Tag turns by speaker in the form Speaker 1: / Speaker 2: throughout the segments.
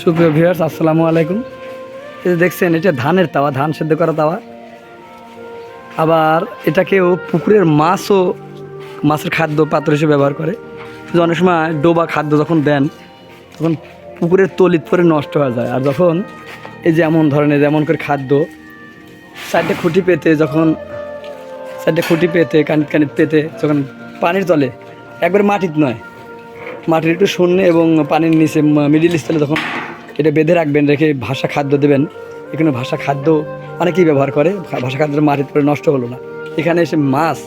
Speaker 1: সুপ্রিয় ভিউয়ার্স, আসসালামু আলাইকুম। এই যে দেখছেন, এটা ধানের তাওয়া, ধান সেদ্ধ করা তাওয়া। আবার এটাকেও পুকুরের মাছও মাছের খাদ্য পাত্র হিসেবে ব্যবহার করে। কিন্তু অনেক সময় ডোবা খাদ্য যখন দেন, তখন পুকুরের তলিত পরে নষ্ট হয়ে যায়। আর যখন এই যে এমন ধরনের যেমন করে খাদ্য সাইডে খুঁটি পেতে, যখন সাইডে খুঁটি পেতে, কানিত কানিত পেতে, যখন পানির তলে, একবার মাটির নয় মাটির একটু শূন্য এবং পানির নিচে মিডিল স্থলে তখন এটা বেঁধে রাখবেন, রেখে ভাষা খাদ্য দেবেন, এখানে ভাষা খাদ্য অনেকেই ব্যবহার করে ভাষা খাদ্য মাটির পরে নষ্ট হলো না। এখানে এসে মাছ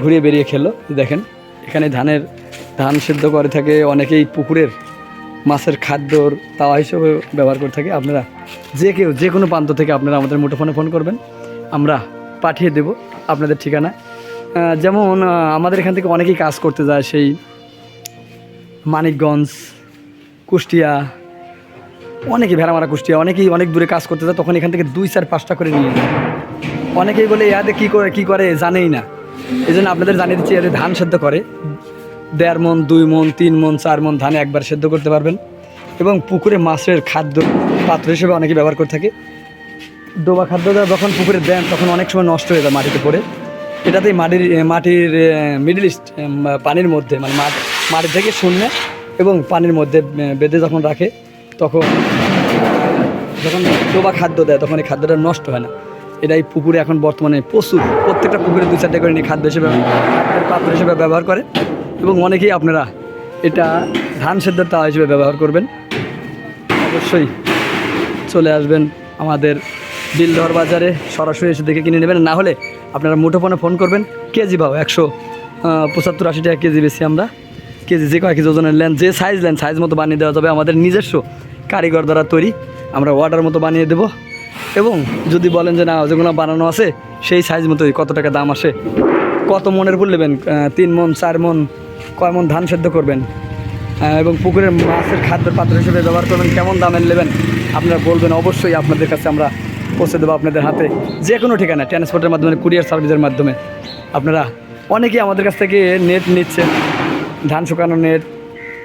Speaker 1: ঘুরিয়ে বেরিয়ে খেলো, দেখেন। এখানে ধানের, ধান সিদ্ধ করে থাকে, অনেকেই পুকুরের মাছের খাদ্যর তাওয়া হিসেবে ব্যবহার করে থাকে। আপনারা যে কেউ, যে কোনো প্রান্ত থেকে আপনারা আমাদের মুঠোফোনে ফোন করবেন, আমরা পাঠিয়ে দেব আপনাদের ঠিকানা। যেমন আমাদের এখান থেকে অনেকেই কাজ করতে যায় সেই মানিকগঞ্জ, কুষ্টিয়া, অনেকেই ভেড়ামারা কুষ্টিয়া, অনেকেই অনেক দূরে কাজ করতে যায়, তখন এখান থেকে দুই চার পাঁচটা করে নিয়ে যায়। অনেকেই বলে ইয়াতে কী করে কী করে? জানেই না। এই জন্য আপনাদের জানিয়ে দিচ্ছি, এদের ধান সেদ্ধ করে। দেড় মন, দুই মন, তিন মন, চার মন ধান একবার সেদ্ধ করতে পারবেন। এবং পুকুরে মাছের খাদ্য পাত্র হিসেবে অনেকে ব্যবহার করে থাকে। ডোবা খাদ্যটা যখন পুকুরে দেন, তখন অনেক সময় নষ্ট হয়ে যায় মাটিতে পড়ে। এটাতেই মাটির মাটির মিডল ইস্ট পানির মধ্যে মানে মাটি মাটি থেকে শূন্য এবং পানির মধ্যে বেঁধে যখন রাখে, তখন, যখন ডোবা খাদ্য দেয়, তখন এই খাদ্যটা নষ্ট হয় না। এটাই পুকুরে এখন বর্তমানে প্রচুর, প্রত্যেকটা পুকুরে দু চারটে করে নিয়ে খাদ্য হিসেবে পাত্র হিসেবে ব্যবহার করে এবং অনেকেই আপনারা এটা ধান সেদ্ধর তাওয়া হিসেবে ব্যবহার করবেন। অবশ্যই চলে আসবেন আমাদের বিলদর বাজারে, সরাসরি এসে দেখে কিনে নেবেন। না হলে আপনারা মুঠোফোনে ফোন করবেন। কেজি ভাও, একশো পঁচাত্তর আশি টাকা কেজি বেশি আমরা কেজি, যে কয়েক কেজি ওজনের নেন যে সাইজ নেন সাইজ মতো বানিয়ে দেওয়া যাবে আমাদের নিজস্ব কারিগর দ্বারা তৈরি। আমরা অর্ডার মতো বানিয়ে দেব। এবং যদি বলেন যে না, যেগুলো বানানো আছে, সেই সাইজ মতোই কত টাকা দাম আসে? কত মনের ফুল নেবেন? তিন মন, চার মন, কয় মন ধান সেদ্ধ করবেন? এবং পুকুরের মাছের খাদ্যের পাত্র হিসেবে ব্যবহার করবেন, কেমন দামের নেবেন? আপনারা বলবেন, অবশ্যই আপনাদের কাছে আমরা পৌঁছে দেবো আপনাদের হাতে। যে কোনো ঠিকানা ট্রান্সপোর্টের মাধ্যমে, কুরিয়ার সার্ভিসের মাধ্যমে। আপনারা অনেকেই আমাদের কাছ থেকে নেট নিচ্ছেন। ধান শুকানো নেট,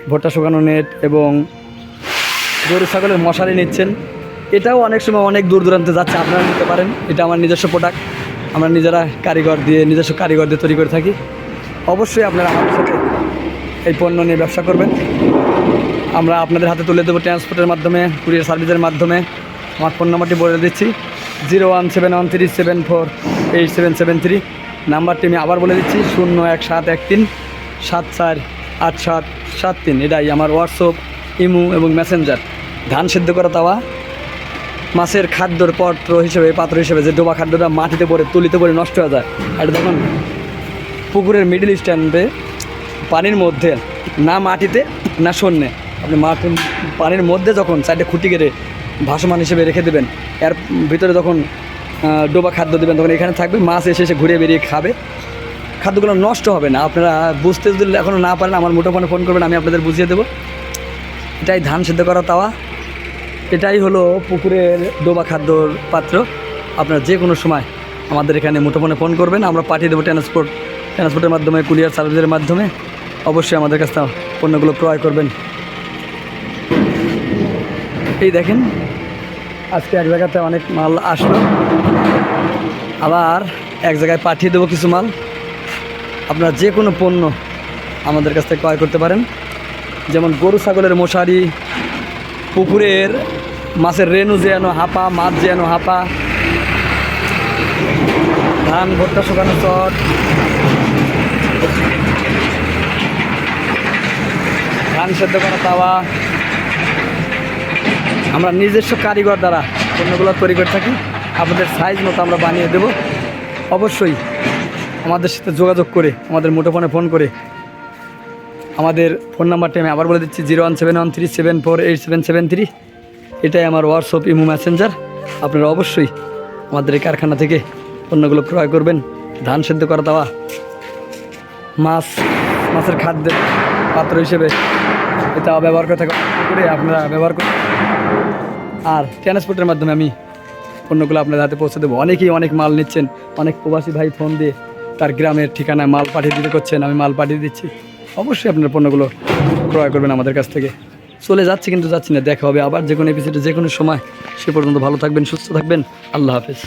Speaker 1: ভুট্টা শুকানো নেট এবং গরু, ছাগলের মশারি নিচ্ছেন। এটাও অনেক সময় অনেক দূর দূরান্তে যাচ্ছে, আপনারা নিতে পারেন। এটা আমার নিজস্ব প্রোডাক্ট আমরা নিজেরা কারিগর দিয়ে, নিজস্ব কারিগর দিয়ে তৈরি করে থাকি। অবশ্যই আপনারা আমাদের সাথে এই পণ্য নিয়ে ব্যবসা করবেন। আমরা আপনাদের হাতে তুলে দেবো ট্রান্সপোর্টের মাধ্যমে কুরিয়ার সার্ভিসের মাধ্যমে। আমার ফোন নাম্বারটি বলে দিচ্ছি, zero one seven one three seven four eight seven seven three. নাম্বারটি আমি আবার বলে দিচ্ছি, শূন্য এক সাত এক তিন। সাত চার আট সাত সাত তিন। এটাই আমার হোয়াটসঅ্যাপ, ইমু এবং মেসেঞ্জার। ধান সিদ্ধ করা তাওয়া, মাছের খাদ্যর পাত্র হিসেবে পাত্র হিসেবে যে ডোবা খাদ্যটা মাটিতে পড়ে, তুলিতে পড়ে নষ্ট হয়ে যায়। এটা তখন পুকুরের মিডিল স্ট্যান্ডে পানির মধ্যে না মাটিতে, না শূন্যে আপনি মাটি পানির মধ্যে যখন সাইডে খুঁটি কেটে ভাসমান হিসেবে রেখে দেবেন, এর ভিতরে যখন ডোবা খাদ্য দেবেন, তখন এখানে থাকবে মাছ এসে এসে ঘুরে বেরিয়ে খাবে। খাদ্যগুলো নষ্ট হবে না। আপনারা বুঝতে যদি এখনও না পারেন, আমার মুঠোফোনে ফোন করবেন, আমি আপনাদের বুঝিয়ে দেবো। এটাই ধান সেদ্ধ করা তাওয়া। এটাই হলো পুকুরের ডোবা খাদ্যর পাত্র। আপনারা যে কোনো সময় আমাদের এখানে মুঠোফোনে ফোন করবেন, আমরা পাঠিয়ে দেবো ট্রান্সপোর্ট, ট্রান্সপোর্টের মাধ্যমে, কুরিয়ার সার্ভিসের মাধ্যমে। অবশ্যই আমাদের কাছ থেকে পণ্যগুলো ক্রয় করবেন। এই দেখেন, আজকে এক জায়গাতে অনেক মাল আসলো। আবার এক জায়গায় পাঠিয়ে দেবো কিছু মাল। আপনারা যে কোনো পণ্য আমাদের কাছ থেকে ক্রয় করতে পারেন। যেমন গরু, ছাগলের মশারি, পুকুরের মাছের রেনু যেন হাপা, মাছ যেন হাপা, ধান, ভুট্টা শুকানো চট। ধান সেদ্ধ করা তাওয়া। আমরা নিজস্ব কারিগর দ্বারা পণ্যগুলো তৈরি করে থাকি। আপনাদের সাইজ মতো আমরা বানিয়ে দেব। অবশ্যই আমাদের সাথে যোগাযোগ করে, আমাদের মুঠোফোনে ফোন করে, আমাদের ফোন নাম্বারটা আমি আবার বলে দিচ্ছি, zero one seven one three seven four eight seven seven three. এটাই আমার হোয়াটসঅ্যাপ ইমো ম্যাসেঞ্জার আপনারা অবশ্যই আমাদের এই কারখানা থেকে পণ্যগুলো ক্রয় করবেন, ধান সেদ্ধ করা দেওয়া, মাছ, মাছের খাদ্যের পাত্র হিসেবে এটা ব্যবহার করে থাকা করে আপনারা ব্যবহার করুন আর ট্রান্সপোর্টের মাধ্যমে আমি পণ্যগুলো আপনাদের হাতে পৌঁছে দেবো। অনেকেই অনেক মাল নিচ্ছেন, অনেক প্রবাসী ভাই ফোন দিয়ে তার গ্রামের ঠিকানায় মাল পাঠিয়ে দিতে করছেন, আমি মাল পাঠিয়ে দিচ্ছি। অবশ্যই আপনার পণ্যগুলো ক্রয় করবেন আমাদের কাছ থেকে। চলে যাচ্ছি কিন্তু যাচ্ছি না, দেখা হবে আবার যে কোনো এপিসোডে যে কোনো সময়। সে পর্যন্ত ভালো থাকবেন, সুস্থ থাকবেন। আল্লাহ হাফেজ।